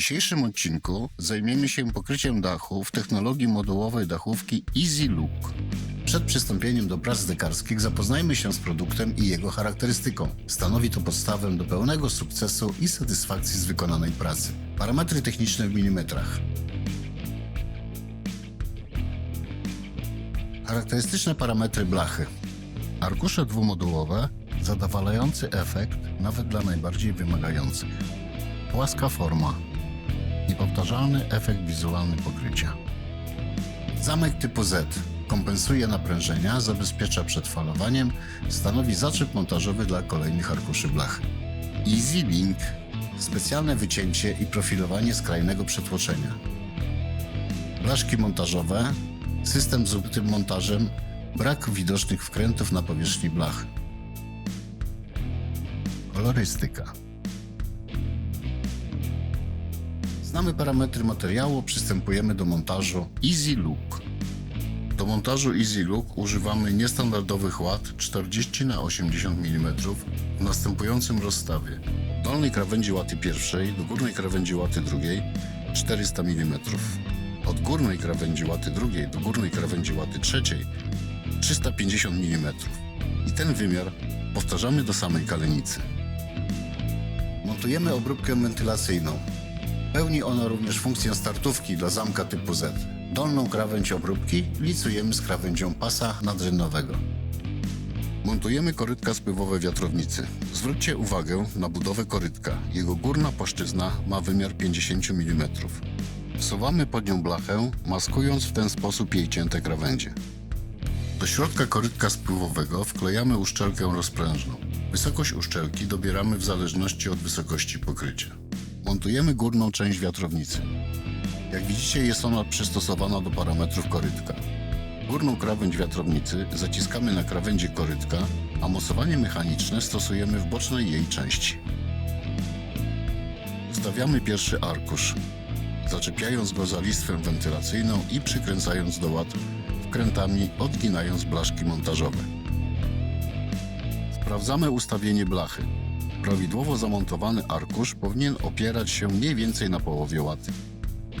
dzisiejszym odcinku zajmiemy się pokryciem dachu w technologii modułowej dachówki Easy Look. Przed przystąpieniem do prac dekarskich zapoznajmy się z produktem i jego charakterystyką. Stanowi to podstawę do pełnego sukcesu i satysfakcji z wykonanej pracy. Parametry techniczne w milimetrach. Charakterystyczne parametry blachy. Arkusze dwumodułowe, zadowalający efekt nawet dla najbardziej wymagających. Płaska forma. Niepowtarzalny efekt wizualny pokrycia. Zamek typu Z kompensuje naprężenia, zabezpiecza przed falowaniem, stanowi zaczep montażowy dla kolejnych arkuszy blachy. Easy Link specjalne wycięcie i profilowanie skrajnego przetłoczenia. Blaszki montażowe, system z ukrytym montażem, brak widocznych wkrętów na powierzchni blachy. Kolorystyka. Znamy parametry materiału, przystępujemy do montażu Easy Look. Do montażu Easy Look używamy niestandardowych łat 40 na 80 mm w następującym rozstawie. Dolnej krawędzi łaty pierwszej do górnej krawędzi łaty drugiej 400 mm. Od górnej krawędzi łaty drugiej do górnej krawędzi łaty trzeciej 350 mm. I ten wymiar powtarzamy do samej kalenicy. Montujemy obróbkę wentylacyjną. Pełni ona również funkcję startówki dla zamka typu Z. Dolną krawędź obróbki licujemy z krawędzią pasa nadrzędowego. Montujemy korytka spływowe wiatrownicy. Zwróćcie uwagę na budowę korytka. Jego górna płaszczyzna ma wymiar 50 mm. Wsuwamy pod nią blachę, maskując w ten sposób jej cięte krawędzie. Do środka korytka spływowego wklejamy uszczelkę rozprężną. Wysokość uszczelki dobieramy w zależności od wysokości pokrycia. Montujemy górną część wiatrownicy. Jak widzicie jest ona przystosowana do parametrów korytka. Górną krawędź wiatrownicy zaciskamy na krawędzi korytka, a mocowanie mechaniczne stosujemy w bocznej jej części. Wstawiamy pierwszy arkusz, zaczepiając go za listwę wentylacyjną i przykręcając do łat wkrętami, odginając blaszki montażowe. Sprawdzamy ustawienie blachy. Prawidłowo zamontowany arkusz powinien opierać się mniej więcej na połowie łaty.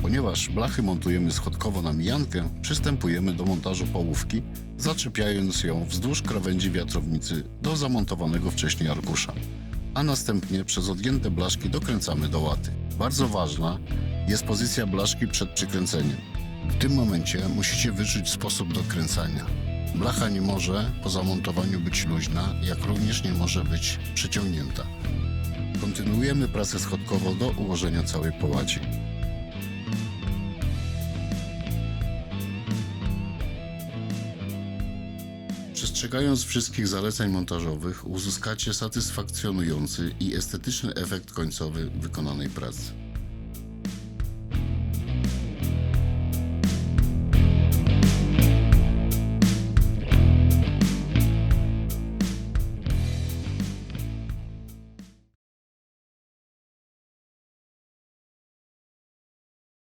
Ponieważ blachy montujemy schodkowo na mijankę, przystępujemy do montażu połówki, zaczepiając ją wzdłuż krawędzi wiatrownicy do zamontowanego wcześniej arkusza, a następnie przez odgięte blaszki dokręcamy do łaty. Bardzo ważna jest pozycja blaszki przed przykręceniem. W tym momencie musicie wyczuć sposób dokręcania. Blacha nie może po zamontowaniu być luźna, jak również nie może być przeciągnięta. Kontynuujemy pracę schodkową do ułożenia całej połaci. Przestrzegając wszystkich zaleceń montażowych, uzyskacie satysfakcjonujący i estetyczny efekt końcowy wykonanej pracy.